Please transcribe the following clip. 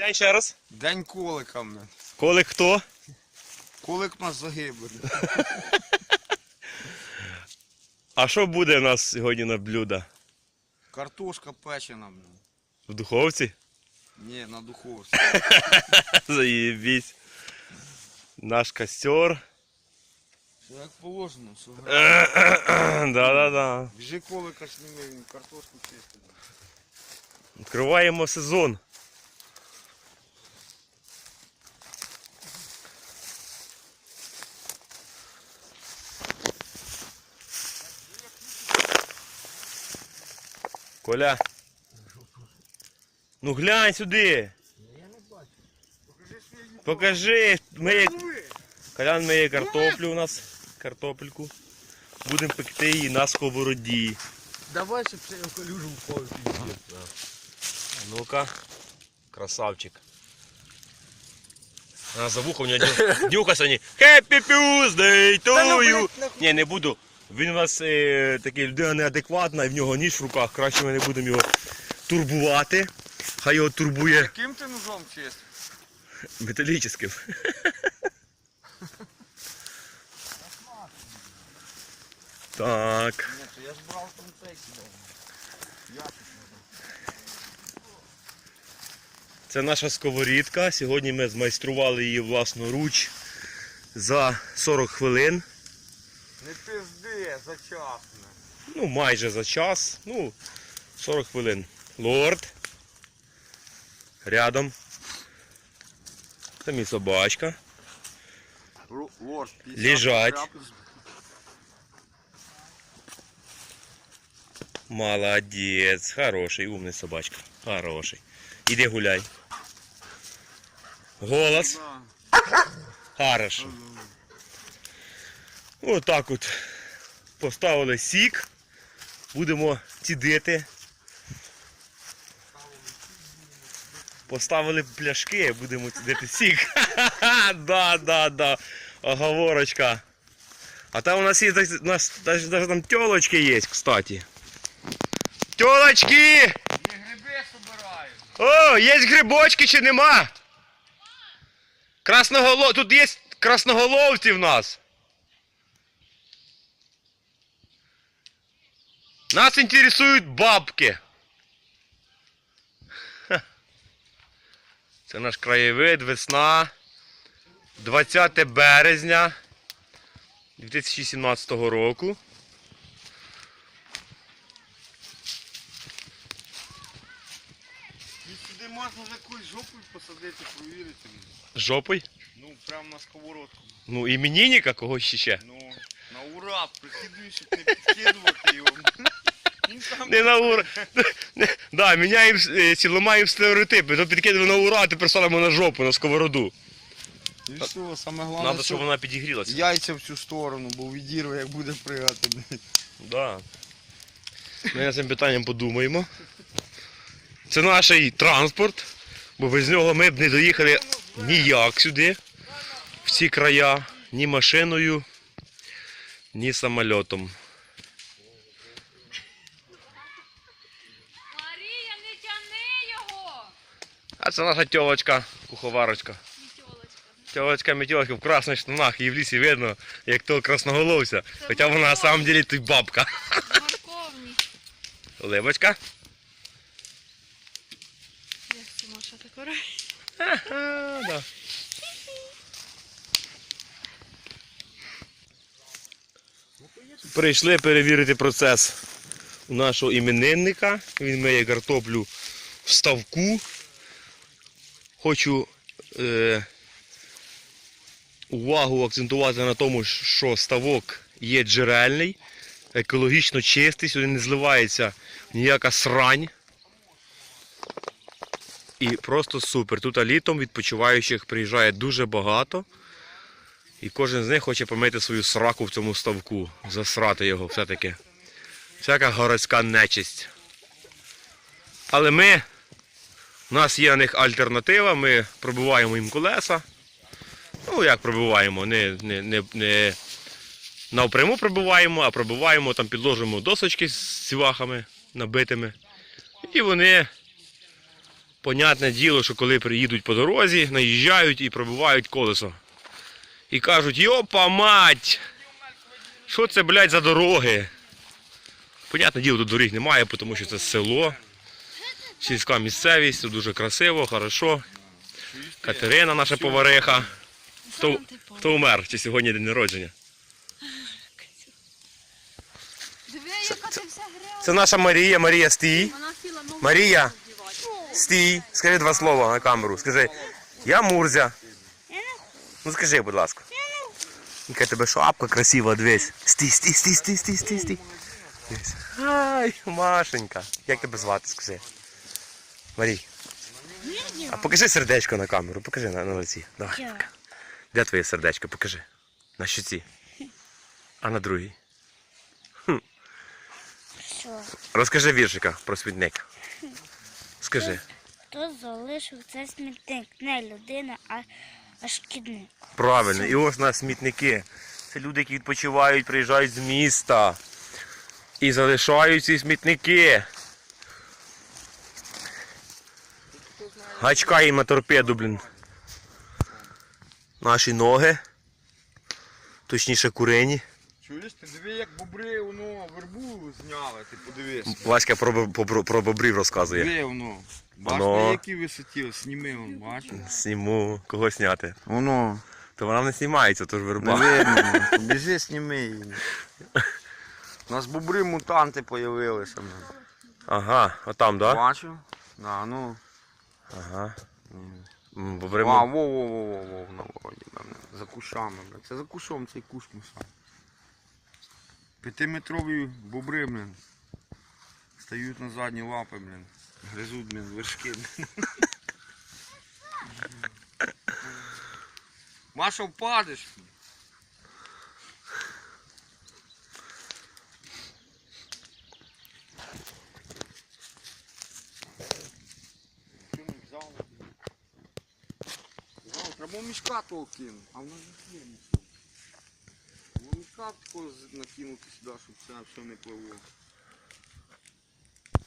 День ще раз. День колика, блядь. Колик хто? Колик у нас загиблий. А що буде у нас сьогодні на блюдо? Картошка печена, блядь. В духовці? Ні, на духовці. Заєбісь. Наш костер. Все як положено, все грає. Да-да-да. Біжи колика сніми, він картошку чистить. Відкриваємо сезон. Коля. Ну глянь сюди. Покажи. Ми... Колян миє картоплю у нас. Картопельку. Будемо пекти її на сковороді. Давай, щоб це я колюжу впав Ну-ка. Красавчик. А, за вухом не дю... дюка сьогодні. Happy Tuesday to you. Ні, не буду. Він у нас е, такий людина неадекватна, і в нього ніж в руках. Краще ми не будемо його турбувати. Хай його турбує Яким ти ножом чистиш? металічним. Так. Ні, то я ж брав там цей. Я Це наша сковорідка. Сьогодні ми змайстрували її власноруч за 40 хвилин. Не пизди, зачасно. Ну, майже за час. Ну, 40 хвилин. Лорд. Рядом. Це мій собачка. Лорд, Лежать. Молодець. Хороший, умний собачка. Хороший. Іди гуляй. Голос. Хорошо. Отак от. Поставили сік. Будемо цідити. Поставили пляшки, будемо цідити сік. Да, да, да. Оговорочка. А там у нас є нас даже, там тілочки є, кстати. Тілочки! Не гриби собираю. О, є грибочки чи нема? Красноголов... Тут є красноголовці в нас. Нас інтересують бабки. Це наш краєвид, весна. 20 березня 2017 року. Сюди можна за якусь жопу посадити, провірити. Жопой. Ну, прямо на сковородку. Ну, іменинника когось ще. Ну, на ура, прикидую, щоб не підкидувати його. Не на ура. Да, міняємо, е, ці ламаємо стереотипи. То підкидуємо на ура, а тепер ставимо на жопу, на сковороду. І все, саме головне, Треба, щоб вона підігрілася. яйця в цю сторону, бо відірве, як буде пригати. Да. Ми над цим питанням подумаємо. Це наш транспорт, бо без нього ми б не доїхали ніяк сюди, в ці края, ні машиною, ні самольотом. Марія, не тяни його! А це наша тьолочка, куховарочка. Тілочка метілочка в красних штанах, її в лісі видно, як то красноголовця. Хоча вона на самом деле ти бабка. Морковні. Орає? Ага, да. Прийшли перевірити процес у нашого іменинника. Він миє картоплю в ставку. Хочу е, увагу акцентувати на тому, що ставок є джерельний, екологічно чистий, сюди не зливається ніяка срань. І просто супер. Тут літом відпочиваючих приїжджає дуже багато. І кожен з них хоче помити свою сраку в цьому ставку, засрати його все-таки. Всяка городська нечисть. Але ми, у нас є на них альтернатива, ми пробиваємо їм колеса. Ну, як пробиваємо, не, не, не, не навпряму пробиваємо, а пробиваємо, там підложимо досочки з цвяхами набитими. І вони Понятне діло, що коли приїдуть по дорозі, наїжджають і пробивають колесо. І кажуть, йопа мать! Що це, блядь, за дороги? Понятне діло, тут доріг немає, тому що це село, сільська місцевість, тут дуже красиво, хорошо. Катерина, наша повариха. Хто, хто умер? Чи сьогодні день народження? Це наша Марія. Марія, стій. Нову Марія, стій. Скажи два слова на камеру. Скажи, я Мурзя. Ну скажи, будь ласка. Яка тебе шапка красива, дивись. Стій, стій, стій, стій, стій, стій, стій. Ай, Машенька. Як тебе звати, скажи? Марій. А покажи сердечко на камеру, покажи на, на лиці. Давай. Де твоє сердечко? Покажи. На щоці. А на другій. Що? Розкажи віршика про смітник. Скажи. Хто залишив цей смітник? Не людина, а, а шкідник. Правильно, і ось у нас смітники. Це люди, які відпочивають, приїжджають з міста. І залишають ці смітники. Гачка їм торпеду, блін. Наші ноги. Точніше курені. Чуєш, ти диви, як бобри воно вербу зняли, ти подивись. Васька про, про, про бобрів розказує. Диви воно. Бач, Воно. на якій висоті, сніми он, бач. Сніму, кого сняти. Воно. То вона не знімається, то ж Не верба. видно, ну, біжи, сніми її. У нас бобри мутанти появилися. блін. Ага, отам, да? Бачив? Да, ну. Ага. М, Бобри. А, во, во, во, во, во, на вроді, певне. За кущами, блядь. Це за кущом цей кущ муса. П'ятиметрові бобри, блін. Стають на задні лапи, блін. Гризуть, блін, вершки. блін. Маша, впадеш. Що Треба мішка того кинути, а в нас же є мішок. Мішка такого накинути сюди, щоб це все не пливло.